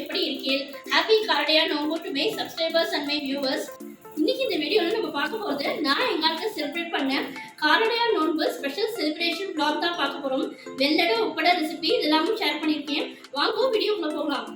எப்படி happy Karadaiyan Nombu to my subscribers and my viewers இன்னைக்கு இந்த வீடியோவில் நம்ம பார்க்க போகிறது நான் எங்களுக்கு செலிப்ரேட் பண்ணேன். காரடையா நோன்பு ஸ்பெஷல் செலிப்ரேஷன் பிளாக் தான் பார்க்க போகிறோம் வெள்ளடை உப்பட ரெசிபி இதெல்லாமும் ஷேர் பண்ணியிருக்கேன். வாங்க வீடியோக்குள்ள போகலாம்.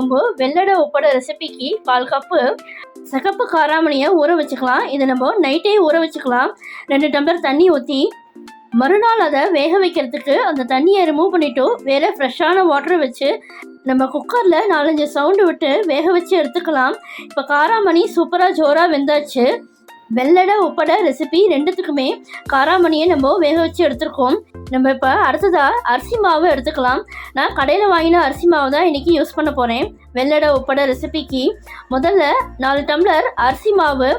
காரடையா வெள்ளடை வெள்ளட உப்பட ரெசிபிக்கு பால் கப்பு சிகப்பு காராமணியை ஊற வச்சுக்கலாம். இதை நம்ம நைட்டே ஊற வச்சுக்கலாம். ரெண்டு டம்ளர் தண்ணி ஊற்றி மறுநாள் அதை வேக வைக்கிறதுக்கு அந்த தண்ணியை ரிமூவ் பண்ணிவிட்டு வேறு ஃப்ரெஷ்ஷான வாட்டரை வச்சு நம்ம குக்கரில் நாலஞ்சு சவுண்டு விட்டு வேக வச்சு எடுத்துக்கலாம். இப்போ காராமணி சூப்பராக ஜோராக வெந்தாச்சு. வெள்ளடை உப்படை ரெசிபி ரெண்டுத்துக்குமே காராமணியை நம்ம வேக வச்சு எடுத்துருக்கோம். நம்ம இப்போ அடுத்ததாக அரிசி மாவு எடுத்துக்கலாம். நான் கடையில் வாங்கின அரிசி மாவு தான் இன்றைக்கி யூஸ் பண்ண போகிறேன் வெள்ளடை உப்படை ரெசிபிக்கு முதல்ல நாலு டம்ளர் அரிசி மாவு.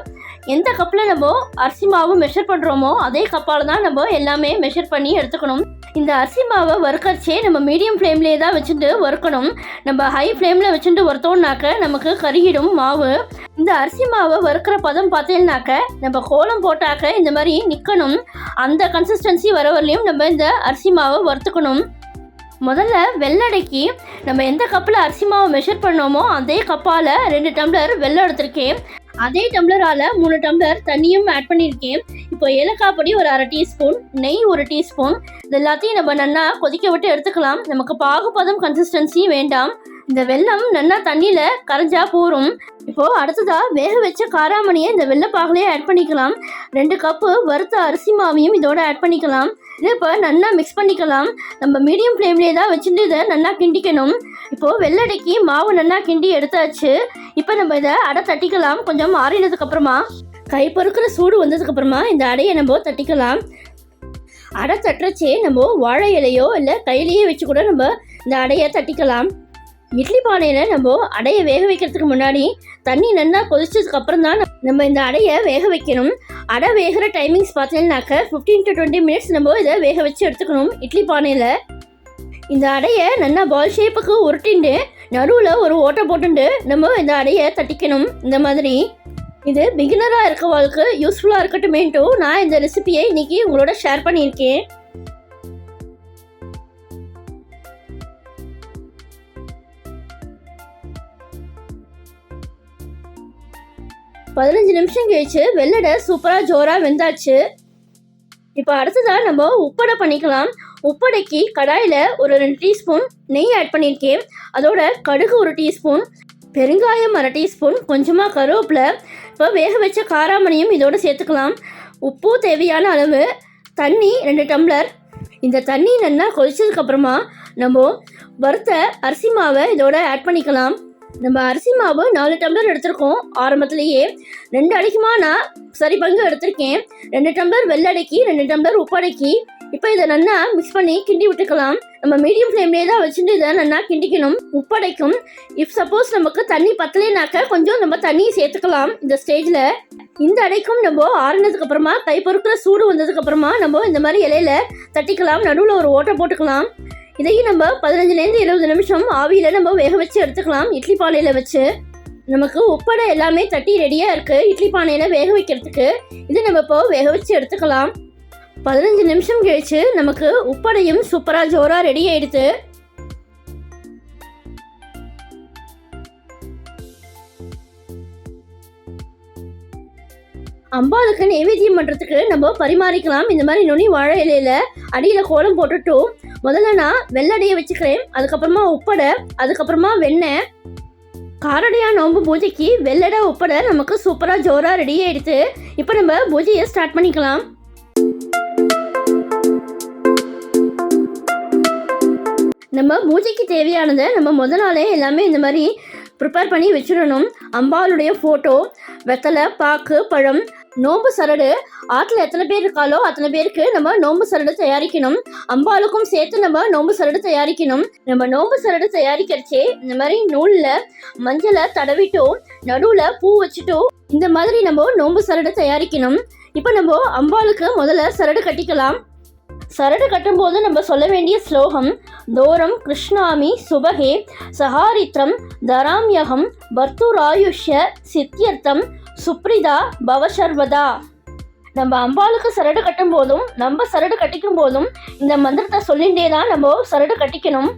எந்த கப்பில் நம்ம அரிசி மாவு மெஷர் பண்ணுறோமோ அதே கப்பால் தான் நம்ம எல்லாமே மெஷர் பண்ணி எடுத்துக்கணும். இந்த அரிசி மாவை வறுக்கறச்சே நம்ம மீடியம் ஃப்ளேம்லேயே தான் வச்சுட்டு வறுக்கணும். நம்ம ஹை ஃப்ளேமில் வச்சுட்டு வறுத்தோம்னாக்க நமக்கு கருகிடும் மாவு. இந்த அரிசி மாவை வறுக்கிற பதம் பார்த்தீங்கன்னாக்க நம்ம கோலம் போட்டாக்க இந்த மாதிரி நிற்கணும் அந்த கன்சிஸ்டன்சி வர வரலையும் நம்ம இந்த அரிசி மாவை வறுத்துக்கணும். முதல்ல வெள்ளடைக்கு நம்ம எந்த கப்பில் அரிசி மாவை மெஷர் பண்ணோமோ அதே கப்பால் ரெண்டு டம்ளர் வெள்ளம் எடுத்திருக்கேன். அதே டம்ளரால் மூணு டம்ளர் தண்ணியும் ஆட் பண்ணியிருக்கேன். இப்போ ஏலக்காய் பொடி ஒரு அரை டீஸ்பூன் நெய் ஒரு டீஸ்பூன் இது எல்லாத்தையும் நம்ம நல்லா கொதிக்க விட்டு எடுத்துக்கலாம். நமக்கு பாகுபதம் கன்சிஸ்டன்சி வேண்டாம். இந்த வெல்லம் நல்லா தண்ணியில் கரைஞ்சா போரும். இப்போது அடுத்ததாக வேக வச்ச காராமணியை இந்த வெள்ளப்பாகலையே ஆட் பண்ணிக்கலாம். ரெண்டு கப்பு வறுத்த அரிசி மாவையும் இதோட ஆட் பண்ணிக்கலாம். இதை இப்போ நல்லா மிக்ஸ் பண்ணிக்கலாம். நம்ம மீடியம் ஃப்ளேம்லேயே தான் வச்சுட்டு இதை நல்லா கிண்டிக்கணும். இப்போது வெள்ளடைக்கு மாவு நல்லா கிண்டி எடுத்தாச்சு. இப்போ நம்ம இதை அடை தட்டிக்கலாம். கொஞ்சம் ஆறினதுக்கப்புறமா கை பொறுக்கிற சூடு வந்ததுக்கப்புறமா இந்த அடையை நம்ம தட்டிக்கலாம். அடை தட்டுறச்சே நம்ம வாழை இலையோ இல்லை கையிலேயே வச்சு கூட நம்ம இந்த அடையை தட்டிக்கலாம். இட்லி பானையில் நம்ம அடையை வேக வைக்கிறதுக்கு முன்னாடி தண்ணி நல்லா கொதிச்சதுக்கு அப்புறம் தான் நம்ம இந்த அடையை வேக வைக்கணும். அடை வேகிற டைமிங்ஸ் பார்த்தீங்கன்னாக்க ஃபிஃப்டீன் டு டுவெண்ட்டி மினிட்ஸ் நம்ம இதை வேக வச்சு எடுத்துக்கணும் இட்லி பானையில். இந்த அடையை நல்லா பால் ஷேப்புக்கு உருட்டிண்டு நடுவில் ஒரு ஓட்டை போட்டுண்டு நம்ம இந்த அடையை தட்டிக்கணும். இந்த மாதிரி இது பிகினராக இருக்கவங்களுக்கு யூஸ்ஃபுல்லாக இருக்கட்டுமேட்டும் நான் இந்த ரெசிபியை இன்னைக்கு உங்களோட ஷேர் பண்ணியிருக்கேன். பதினஞ்சு நிமிஷம் கழிச்சு வெள்ளடை சூப்பராக ஜோராக வெந்தாச்சு. இப்போ அடுத்ததாக நம்ம உப்படை பண்ணிக்கலாம். உப்படைக்கு கடாயில் ஒரு ரெண்டு டீஸ்பூன் நெய் ஆட் பண்ணியிருக்கேன். அதோட கடுகு ஒரு டீஸ்பூன் பெருங்காயம் அரை டீஸ்பூன் கொஞ்சமாக கருவேப்பிலை. இப்போ வேக வச்ச காராமணியும் இதோடு சேர்த்துக்கலாம். உப்பு தேவையான அளவு தண்ணி ரெண்டு டம்ளர். இந்த தண்ணி நல்லா கொதிச்சதுக்கப்புறமா நம்ம வறுத்த அரிசி மாவை இதோட ஆட் பண்ணிக்கலாம். நம்ம அரிசி மாவு நாலு டம்ளர் எடுத்திருக்கோம் ஆரம்பத்துலேயே. ரெண்டு அடிக்குமா நான் சரி பங்கு எடுத்திருக்கேன். ரெண்டு டம்ளர் வெள்ளடைக்கு ரெண்டு டம்ளர் உப்படைக்கி இப்போ இதை நல்லா மிக்ஸ் பண்ணி கிண்டி விட்டுக்கலாம். நம்ம மீடியம் ஃப்ளேம்லேயே தான் வச்சுட்டு இதை நல்லா கிண்டிக்கணும். உப்படைக்கும். இஃப் சப்போஸ் நமக்கு தண்ணி பத்தலைனாக்க கொஞ்சம் நம்ம தண்ணியை சேர்த்துக்கலாம். இந்த ஸ்டேஜில் இந்த அடைக்கும் நம்ம ஆறுனதுக்கு அப்புறமா கை பொறுக்கிற சூடு வந்ததுக்கு அப்புறமா நம்ம இந்த மாதிரி இலையில தட்டிக்கலாம். நடுவில் ஒரு ஓட்டை போட்டுக்கலாம். இதையும் நம்ம பதினஞ்சுலேருந்து இருபது நிமிஷம் ஆவியில் நம்ம வேக வச்சு எடுத்துக்கலாம். இட்லி பானையில் வச்சு. நமக்கு உப்படை எல்லாமே தட்டி ரெடியாக இருக்குது இட்லி பானையில் வேக வைக்கிறதுக்கு. இது நம்ம இப்போ வேக வச்சு எடுத்துக்கலாம். பதினஞ்சு நிமிஷம் கழிச்சு நமக்கு உப்படையும் சூப்பராக ஜோராக ரெடி ஆயிடுது. அம்பாளுக்கு நைவேத்தியம் பண்ணுறதுக்கு நம்ம பரிமாறிக்கலாம். இந்த மாதிரி நுனி வாழை இலையில அடியில் கோலம் போட்டுட்டும் முதல்ல நான் வெள்ளடையை வச்சுக்கிறேன். அதுக்கப்புறமா உப்படை அதுக்கப்புறமா வெண்ணெய். காரடையா நோம்பு பூஜைக்கு வெள்ளடை உப்படை நமக்கு சூப்பராக ஜோராக ரெடி ஆயிடுது. இப்போ நம்ம பூஜையை ஸ்டார்ட் பண்ணிக்கலாம். நம்ம பூஜைக்கு தேவையானதை நம்ம முத நாளே எல்லாமே இந்த மாதிரி ப்ரிப்பேர் பண்ணி வச்சிடணும். அம்பாளுடைய ஃபோட்டோ வெத்தலை பாக்கு பழம் நோம்பு சரடு. ஆற்றுல எத்தனை பேர் இருக்காலோ அத்தனை பேருக்கு நம்ம நோம்பு சரடு தயாரிக்கணும். அம்பாளுக்கும் சேர்த்து நம்ம நோம்பு சரடு தயாரிக்கணும். நம்ம நோம்பு சரடு தயாரிக்கிறச்சே இந்த மாதிரி நூலில் மஞ்சளை தடவிட்டோ நடுவில் பூ வச்சுட்டோ இந்த மாதிரி நம்ம நோம்பு சரடு தயாரிக்கணும். இப்போ நம்ம அம்பாளுக்கு முதல்ல சரடு கட்டிக்கலாம். சரடு கட்டும்போது நம்ம சொல்ல வேண்டிய ஸ்லோகம் தோரம் கிருஷ்ணாமி சுபகே சஹாரித்ரம் தராம்யகம் பர்த்துராயுஷ்ய சித்தியர்த்தம் சுப்ரிதா பவசர்வதா. நம்ம அம்பாளுக்கு சரடு கட்டும் போதும் நம்ம சரடு கட்டிக்கும் போதும் இந்த மந்திரத்தை சொல்லிகிட்டே தான் நம்ம சரடு கட்டிக்கணும்.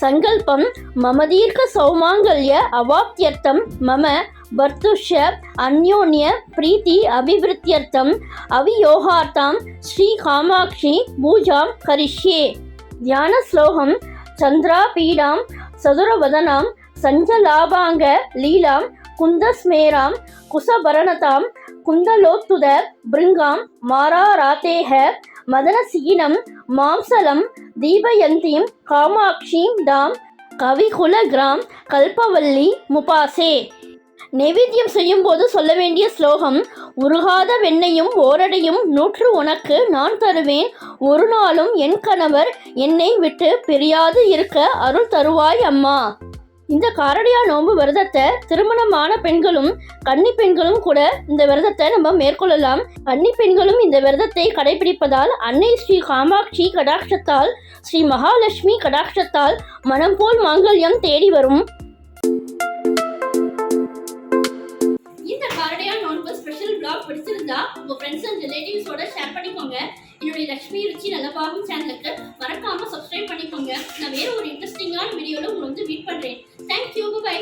சங்கல்பம் மமதீர்க்க சௌமாங்கல்ய அவாப்தியர்த்தம் மம வர்த்துஷ அந்யோன்ய பிரீத்தி அபிவிருத்தியர்த்தம் அவியோகார்த்தம் ஸ்ரீ காமாட்சி பூஜாம் கரிஷ்யே தியான ஸ்லோகம் சந்திரா பீடாம் சதுரவதனாம் சஞ்சலாபாங்க லீலாம் குந்தஸ்மேராம் குசபரணதாம் குந்தலோத்துத பிருங்காம் மாராராத்தேக மதனசீனம் மாம்சலம் தீபயந்தீம் காமாட்சீம் தாம் கவிகுலகிராம் கல்பவல்லி முபாசே நெவேத்தியம் செய்யும்போது சொல்ல வேண்டிய ஸ்லோகம் உருகாத வெண்ணையும் ஓரடையும் நூற்று உனக்கு நான் தருவேன். ஒரு நாளும் என் கணவர் என்னை விட்டு பிரியாது இருக்க அருள் தருவாய் அம்மா. இந்த காரடியா நோன்பு விரதத்தை திருமணமான பெண்களும் கன்னி பெண்களும் கூட இந்த விரதத்தை நம்ம மேற்கொள்ளலாம். கன்னி பெண்களும் இந்த விரதத்தை கடைபிடிப்பதால் அன்னை ஸ்ரீ காமாட்சி கடாட்சத்தால் ஸ்ரீ மகாலட்சுமி கடாட்சத்தால் மனம் போல் மாங்கல்யம் தேடி வரும். உங்கள் ஃப்ரெண்ட்ஸ் அண்ட் ரிலேட்டிவ்ஸோட ஷேர் பண்ணிக்கோங்க. என்னுடைய லக்ஷ்மி ருச்சி நலபாகும் சேனலுக்கு மறக்காமல் சப்ஸ்கிரைப் பண்ணிக்கோங்க. நான் வேறு ஒரு இன்ட்ரெஸ்டிங்கான வீடியோவில் உங்களை வந்து மீட் பண்ணுறேன் தேங்க்யூ பை